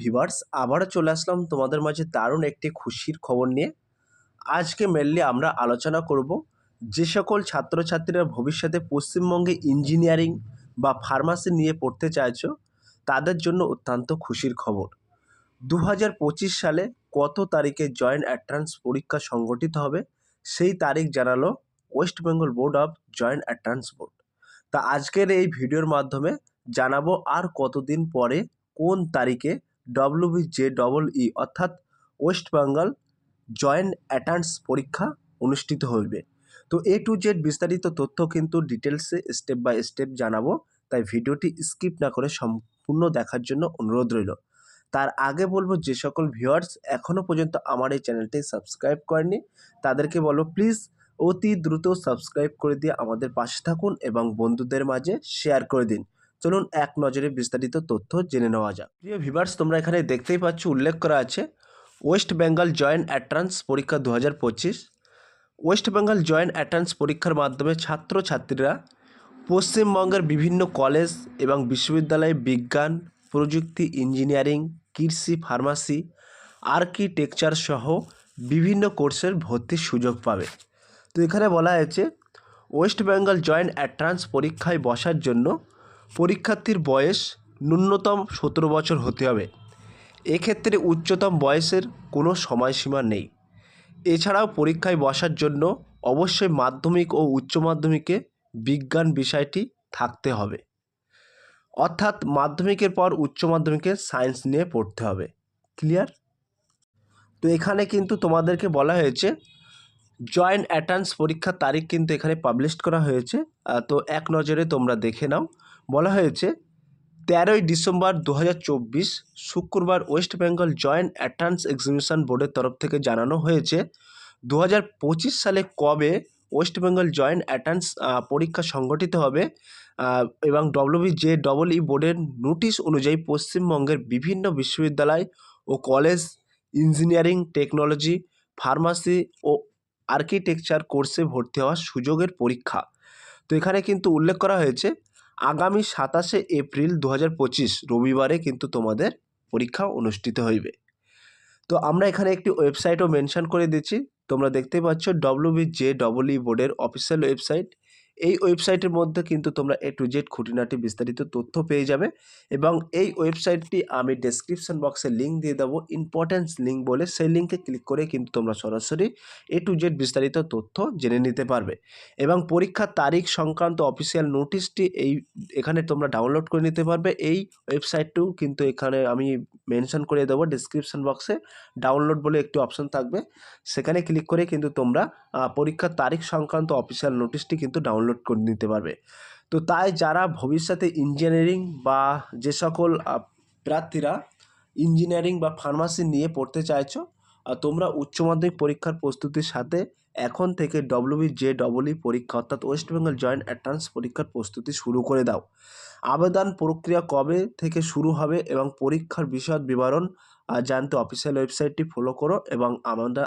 Viewers আবারও চলে আসলাম তোমাদের মাঝে দারুণ একটি খুশির খবর নিয়ে। আজকে মেনলি আমরা আলোচনা করব যে সকল ছাত্রছাত্রীরা ভবিষ্যতে পশ্চিমবঙ্গে ইঞ্জিনিয়ারিং বা ফার্মাসি নিয়ে পড়তে চাইছো, তাদের জন্য অত্যন্ত খুশির খবর। দু হাজার পঁচিশ সালে কত তারিখে জয়েন্ট অ্যাট্রান্স পরীক্ষা সংগঠিত হবে, সেই তারিখ জানালো West Bengal board of joint entrance board তা আজকের এই ভিডিওর মাধ্যমে জানাব আর কতদিন পরে কোন তারিখে ডব্লিউবি জে ডবল ই অর্থাৎ ওয়েস্ট বেঙ্গল জয়েন্ট অ্যাটান্স পরীক্ষা অনুষ্ঠিত হইবে। তো এ টু জেড বিস্তারিত তথ্য কিন্তু ডিটেলসে স্টেপ বাই স্টেপ জানাব, তাই ভিডিওটি স্কিপ না করে সম্পূর্ণ দেখার জন্য অনুরোধ রইল। তার আগে বলব, যে সকল ভিউয়ার্স এখনও পর্যন্ত আমার এই চ্যানেলটি সাবস্ক্রাইব করেনি তাদেরকে বলব প্লিজ অতি দ্রুত সাবস্ক্রাইব করে দিয়ে আমাদের পাশে থাকুন এবং বন্ধুদের মাঝে শেয়ার করে দিন। চলুন এক নজরে বিস্তারিত তথ্য জেনে নেওয়া যাক। প্রিয় ভিভার্স তোমরা এখানে দেখতেই পাচ্ছ, উল্লেখ করা আছে, ওয়েস্ট বেঙ্গল জয়েন্ট অ্যাট্রান্স পরীক্ষা দু হাজার পঁচিশ। ওয়েস্ট বেঙ্গল জয়েন্ট অ্যাট্রান্স পরীক্ষার মাধ্যমে ছাত্রছাত্রীরা পশ্চিমবঙ্গের বিভিন্ন কলেজ এবং বিশ্ববিদ্যালয়ে বিজ্ঞান, প্রযুক্তি, ইঞ্জিনিয়ারিং, কৃষি, ফার্মাসি, আর্কিটেকচার সহ বিভিন্ন কোর্সের ভর্তির সুযোগ পাবে। তো এখানে বলা হয়েছে, ওয়েস্ট বেঙ্গল জয়েন্ট অ্যাট্রান্স পরীক্ষায় বসার জন্য পরীক্ষার্থীর বয়স ন্যূনতম সতেরো বছর হতে হবে। এক্ষেত্রে উচ্চতম বয়সের কোনো সময়সীমা নেই। এছাড়াও পরীক্ষায় বসার জন্য অবশ্যই মাধ্যমিক ও উচ্চ মাধ্যমিকে বিজ্ঞান বিষয়টি থাকতে হবে। অর্থাৎ মাধ্যমিকের পর উচ্চ মাধ্যমিকে সায়েন্স নিয়ে পড়তে হবে। ক্লিয়ার? তো এখানে কিন্তু তোমাদেরকে বলা হয়েছে, জয়েন্ট অ্যাটান্স পরীক্ষার তারিখ কিন্তু এখানে পাবলিশ করা হয়েছে। তো এক নজরে তোমরা দেখে নাও। বলা হয়েছে, তেরোই ডিসেম্বর দু হাজার চব্বিশ শুক্রবার West Bengal joint entrance examination বোর্ডের তরফ থেকে জানানো হয়েছে দু হাজার পঁচিশ সালে কবে ওয়েস্ট বেঙ্গল জয়েন্ট অ্যাটান্স পরীক্ষা সংগঠিত হবে এবং ডব্লিউবি জে ডবল ই বোর্ডের নোটিশ অনুযায়ী পশ্চিমবঙ্গের বিভিন্ন বিশ্ববিদ্যালয় ও কলেজ, ইঞ্জিনিয়ারিং, টেকনোলজি, ফার্মাসি ও আর্কিটেকচার কোর্সে ভর্তি হওয়ার সুযোগের পরীক্ষা। তো এখানে কিন্তু উল্লেখ করা হয়েছে আগামী সাতাশে এপ্রিল দু হাজার পঁচিশ, রবিবারে কিন্তু তোমাদের পরীক্ষা অনুষ্ঠিত হইবে। তো আমরা এখানে একটি ওয়েবসাইটও মেনশান করে দিচ্ছি। তোমরা দেখতে পাচ্ছ ডব্লিউবি জে ডবল ই বোর্ডের অফিসিয়াল ওয়েবসাইট এই ওয়েবসাইটের মধ্যে কিন্তু তোমরা এ টু জেড খুঁটিনাটি বিস্তারিত তথ্য পেয়ে যাবে এবং এই ওয়েবসাইটটি আমি ডেসক্রিপশন বক্সে লিঙ্ক দিয়ে দেবো ইম্পর্ট্যান্স লিঙ্ক বলে সেই লিঙ্কে ক্লিক করে কিন্তু তোমরা সরাসরি এ টু জেড বিস্তারিত তথ্য জেনে নিতে পারবে এবং পরীক্ষার তারিখ সংক্রান্ত অফিসিয়াল নোটিশটি এই, এখানে তোমরা ডাউনলোড করে নিতে পারবে। এই ওয়েবসাইটটিও কিন্তু এখানে আমি মেনশন করে দেবো ডিসক্রিপশন বক্সে ডাউনলোড বলে একটি অপশন থাকবে। সেখানে ক্লিক করে কিন্তু তোমরা পরীক্ষার তারিখ সংক্রান্ত অফিসিয়াল নোটিশটি কিন্তু ডাউনলোড করে নিতে পারবে। তো তাই যারা ভবিষ্যতে ইঞ্জিনিয়ারিং বা যে সকল প্রার্থীরা ইঞ্জিনিয়ারিং বা ফার্মাসি নিয়ে পড়তে চাইছো তোমরা উচ্চ মাধ্যমিক পরীক্ষার প্রস্তুতির সাথে এখন থেকে ডব্লিউবি জে ডবলই পরীক্ষা, অর্থাৎ ওয়েস্ট বেঙ্গল জয়েন্ট অ্যাট্রান্স পরীক্ষার প্রস্তুতি শুরু করে দাও। আবেদন প্রক্রিয়া কবে থেকে শুরু হবে এবং পরীক্ষার বিশদ বিবরণ জানতে অফিসিয়াল ওয়েবসাইটটি ফলো করো এবং আমরা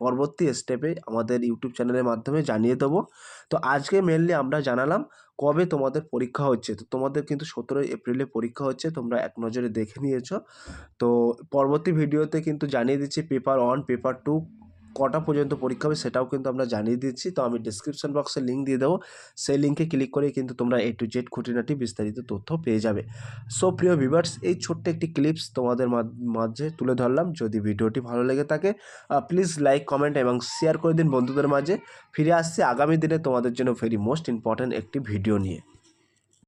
পরবর্তী স্টেপে আমাদের ইউটিউব চ্যানেলের মাধ্যমে জানিয়ে দেবো। তো আজকে মেনলি আমরা জানালাম কবে তোমাদের পরীক্ষা হচ্ছে। তো তোমাদের কিন্তু সতেরোই এপ্রিলে পরীক্ষা হচ্ছে, তোমরা এক নজরে দেখে নিয়েছ। তো পরবর্তী ভিডিওতে কিন্তু জানিয়ে দিচ্ছি পেপার ওয়ান পেপার টু কটা পর্যন্ত পরীক্ষা হবে সেটাও কিন্তু আমরা জানিয়ে দিচ্ছি। তো আমি ডিসক্রিপশন বক্সে লিঙ্ক দিয়ে দেবো। সেই লিঙ্কে ক্লিক করে কিন্তু তোমরা এ টু জেড খুঁটিনাটি বিস্তারিত তথ্য পেয়ে যাবে। সো প্রিয় ভিভার্স এই ছোট্ট একটি ক্লিপস তোমাদের মাঝে তুলে ধরলাম। যদি ভিডিওটি ভালো লেগে থাকে প্লিজ লাইক কমেন্ট এবং শেয়ার করে দিন বন্ধুদের মাঝে। ফিরে আসছি আগামী দিনে তোমাদের জন্য ভেরি মোস্ট ইম্পর্ট্যান্ট একটি ভিডিও নিয়ে।